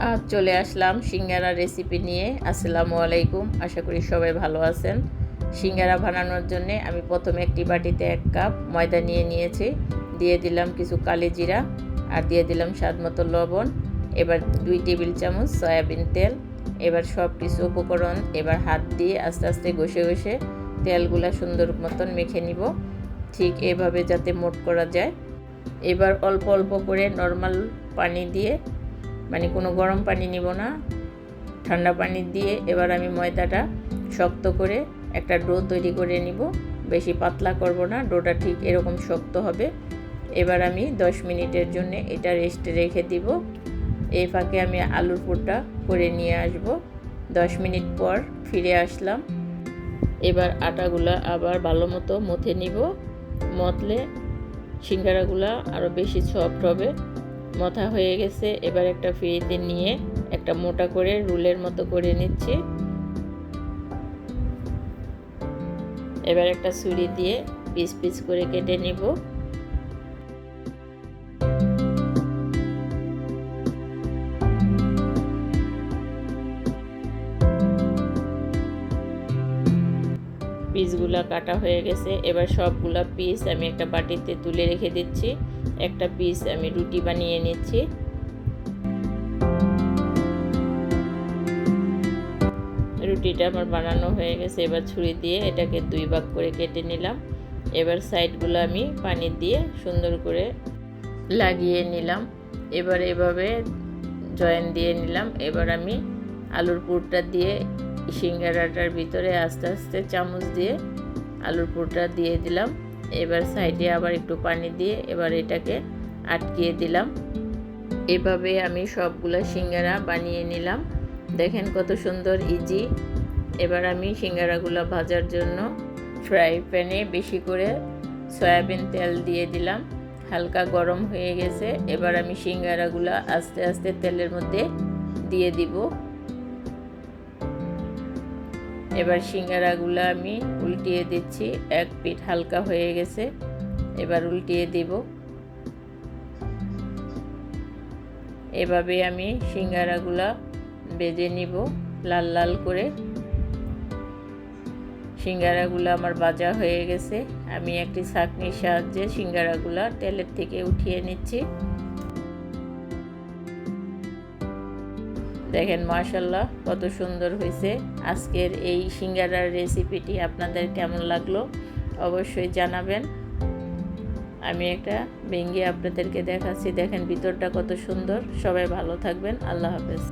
আজ চলে আসলাম সিঙ্গারা রেসিপি নিয়ে। আসসালামু আলাইকুম, আশা করি সবাই ভালো আছেন। সিঙ্গারা বানানোর জন্য আমি প্রথমে একটি বাটিতে এক কাপ ময়দা নিয়ে নিয়েছি। দিয়ে দিলাম কিছু কালি জিরা আর দিয়ে দিলাম স্বাদ মতো লবণ। এবার দুই টেবিল চামচ সয়াবিন তেল। এবার সব কিছু উপকরণ এবার হাত দিয়ে আস্তে আস্তে ঘষে ঘষে তেলগুলা সুন্দর মতন মেখে নিব। ঠিক এভাবে যাতে মোট করা যায়। এবার অল্প অল্প করে নর্মাল পানি দিয়ে মানে কোনো গরম পানি নিব না। ঠান্ডা পানি দিয়ে এবার আমি ময়দাটা শক্ত করে একটা ডো তৈরি করে নিব। বেশি পাতলা করব না, ডোটা ঠিক এরকম শক্ত হবে। এবার আমি 10 মিনিটের জন্য এটা রেস্টে রেখে দিব। এই ফাঁকে আমি আলুর পুরটা করে নিয়ে আসব। 10 মিনিট পর ফিরে আসলাম। এবার আটাগুলা আবার ভালো মতো মথে নিব। মতলে সিঙ্গারাগুলা আরও বেশি সফট হবে। মথা হয়ে গেছে। এবার একটা ফ্রিতে নিয়ে একটা মোটা করে রুলের মতো করে নিচ্ছি। এবার একটা ছুরি দিয়ে পিস পিস করে কেটে নিব। পিসগুলা কাটা হয়ে গেছে। এবার সবগুলা পিস আমি একটা বাটিতে তুলে রেখে দিচ্ছি। একটা পিস আমি রুটি বানিয়ে নিচ্ছি। রুটিটা আমার বানানো হয়ে গেছে। এবার ছুরি দিয়ে এটাকে দুই ভাগ করে কেটে নিলাম। এবার সাইডগুলো আমি পানি দিয়ে সুন্দর করে লাগিয়ে নিলাম। এবার এভাবে জয়েন দিয়ে নিলাম। এবার আমি আলুর পুরটা দিয়ে সিঙ্গারাটার ভিতরে আস্তে আস্তে চামচ দিয়ে আলুর পুরটা দিয়ে দিলাম। এবার সাইডে আবার একটু পানি দিয়ে এবার এটাকে আটকিয়ে দিলাম। এভাবে আমি সবগুলো সিঙ্গারা বানিয়ে নিলাম। দেখেন কত সুন্দর ইজি এবার আমি সিঙ্গারাগুলো ভাজার জন্য ফ্রাই প্যানে বেশি করে সয়াবিন তেল দিয়ে দিলাম। হালকা গরম হয়ে গেছে। এবার আমি সিঙ্গারাগুলো আস্তে আস্তে তেলের মধ্যে দিয়ে দিব। এবার সিঙ্গারাগুলো আমি উল্টিয়ে দিচ্ছি। এক পিঠ হালকা হয়ে গেছে, এবার উল্টিয়ে দিব। এভাবে আমি সিঙ্গারাগুলা বেজে নিব লাল লাল করে। সিঙ্গারাগুলো আমার বাজা হয়ে গেছে। আমি একটি ছাঁকনির সাহায্যে সিঙ্গারাগুলা তেলের থেকে উঠিয়ে নিচ্ছি। দেখেন মাশাল্লাহ কত সুন্দর হয়েছে। আজকের এই সিঙ্গারার রেসিপিটি আপনাদের কেমন লাগল অবশ্যই জানাবেন। আমি একটা বেঙ্গি আপনাদেরকে দেখাচ্ছি, দেখেন ভিতরটা কত সুন্দর। সবাই ভালো থাকবেন, আল্লাহ হাফেজ।